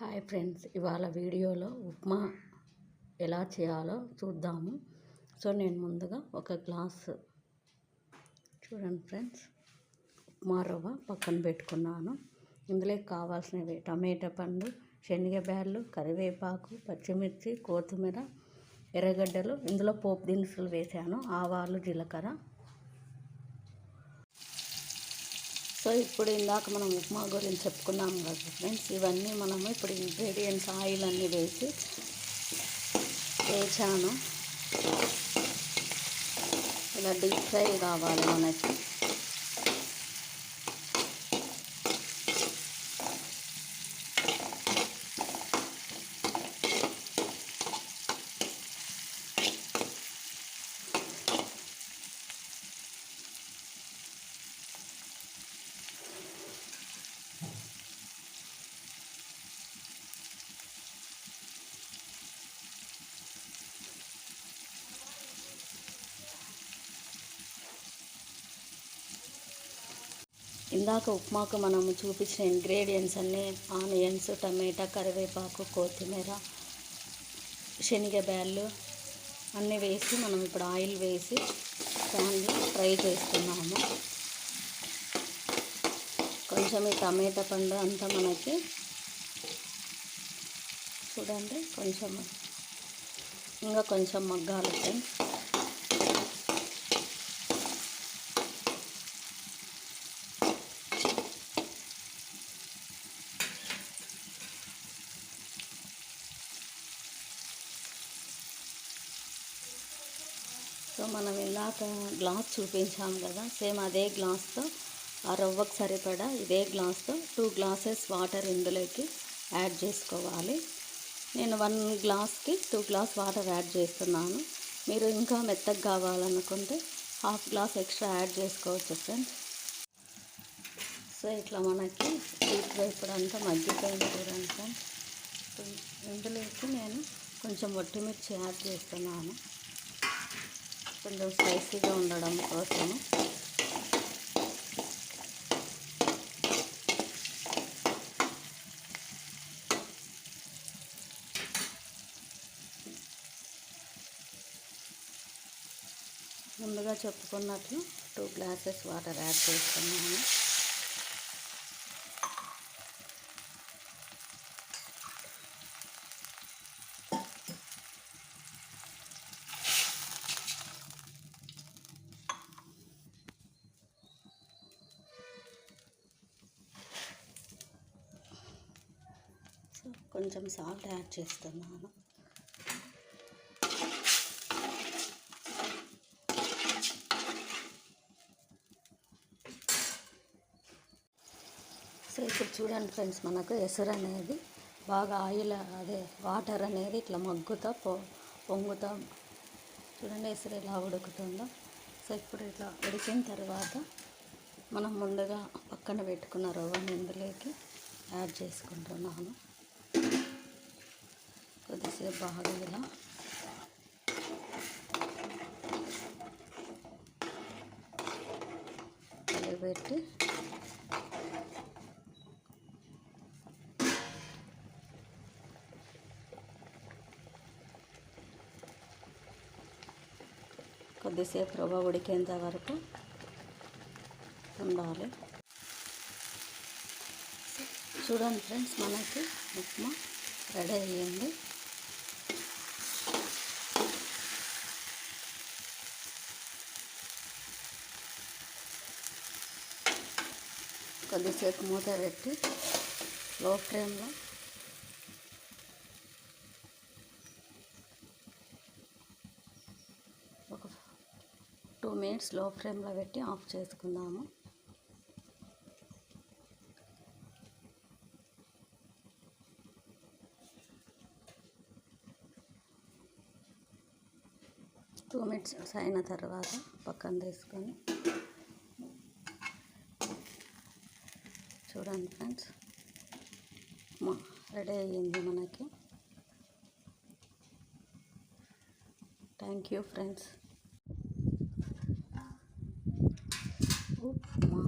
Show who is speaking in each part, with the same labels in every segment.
Speaker 1: Hi friends ఇవాళ వీడియోలో ఉప్మా ఎలా చేయాలో చూద్దాము. సో నేను ముందుగా ఒక గ్లాస్ చూడండి ఫ్రెండ్స్ ఉప్మా రవ్వ పక్కన పెట్టుకున్నాను. ఇందులో కావాల్సినవి టమాటా పండు శనగబ్యాళ్ళు కరివేపాకు పచ్చిమిర్చి కొత్తిమీర ఎర్రగడ్డలు ఇందులో పోపు దినుసులు వేసాను ఆవాలు జీలకర్ర సో ఇప్పుడు ఇందాక మనం ఉప్మా గురించి చెప్పుకున్నాం కదా ఫ్రెండ్స్ ఇవన్నీ మనము ఇప్పుడు ఇంగ్రీడియంట్స్ ఆయిల్ అన్నీ వేసి వేచాను ఇలా డీప్ ఫ్రై కావాలి మనకి. ఇందాక ఉప్మాకు మనము చూపించిన ఇంగ్రీడియంట్స్ అన్నీ ఆనియన్స్ టమాటా కరివేపాకు కొత్తిమీర శనగబ్యాళ్ళు అన్నీ వేసి మనం ఇప్పుడు ఆయిల్ వేసి ప్యాన్లో ఫ్రై చేస్తున్నాము. కొంచెం ఈ టమాటా పండు అంతా మనకి చూడండి కొంచెం ఇంకా కొంచెం మగ్గాలి ఫ్రెండ్స్. సో మనం ఇందాక గ్లాస్ చూపించాం కదా సేమ్ అదే గ్లాస్తో ఆ రవ్వకు సరిపడా ఇదే గ్లాస్తో టూ గ్లాసెస్ వాటర్ ఇందులోకి యాడ్ చేసుకోవాలి. నేను వన్ గ్లాస్కి టూ గ్లాస్ వాటర్ యాడ్ చేస్తున్నాను. మీరు ఇంకా మెత్తగా కావాలనుకుంటే హాఫ్ గ్లాస్ ఎక్స్ట్రా యాడ్ చేసుకోవచ్చు ఫ్రెండ్స్. సో ఇట్లా మనకి డీప్ ఇప్పుడు అంతా మగ్గిపోయింది చూడండి ఫ్రెండ్స్. ఇందులోకి నేను కొంచెం ఒట్టిమిర్చి యాడ్ చేస్తున్నాను. కొంచెం స్పైసీగా ఉండడం కోసము ముందుగా చెప్పుకున్నట్లు టూ గ్లాసెస్ వాటర్ యాడ్ చేస్తున్నాను. సో కొంచెం సాల్ట్ యాడ్ చేస్తున్నాను. సో ఇప్పుడు చూడండి ఫ్రెండ్స్ మనకు ఎసురు అనేది బాగా ఆయిల్ అదే వాటర్ అనేది ఇట్లా మగ్గుతా పొ పొంగుతా. చూడండి ఎసురు ఎలా ఉడుకుతుందో. సో ఇప్పుడు ఇట్లా ఉడికిన తర్వాత మనం ముందుగా పక్కన పెట్టుకున్న రవ్వని ఇందులోకి యాడ్ చేసుకుంటున్నాను. కొద్దిసేపు బాగా ఇలా పెట్టి కొద్దిసేపు రవ్వ ఉడికేంత వరకు ఉండాలి. చూడండి ఫ్రెండ్స్ మనకి ఉప్మా రెడీ అయ్యింది. కొద్దిసేపు మూత పెట్టి లో. ఫ్లేమ్లో ఒక టూ మినిట్స్లో ఫ్లేమ్లో పెట్టి ఆఫ్ చేసుకుందాము. టూ మినిట్స్ అయిన తర్వాత పక్కన తీసుకొని చూడండి ఫ్రెండ్స్. రెడీ అయ్యింది మనకి. Thank you friends upma.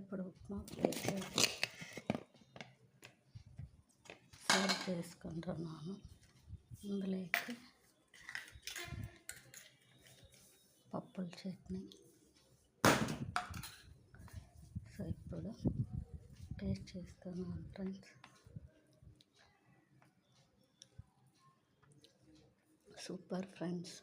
Speaker 1: ఇప్పుడు ఉప్మా. ప్లేట్ చేసుకుంటున్నాను ఇందులోకి పప్పుల చట్నీ. సో ఇప్పుడు టేస్ట్ చేస్తున్నాను ఫ్రెండ్స్. Super friends.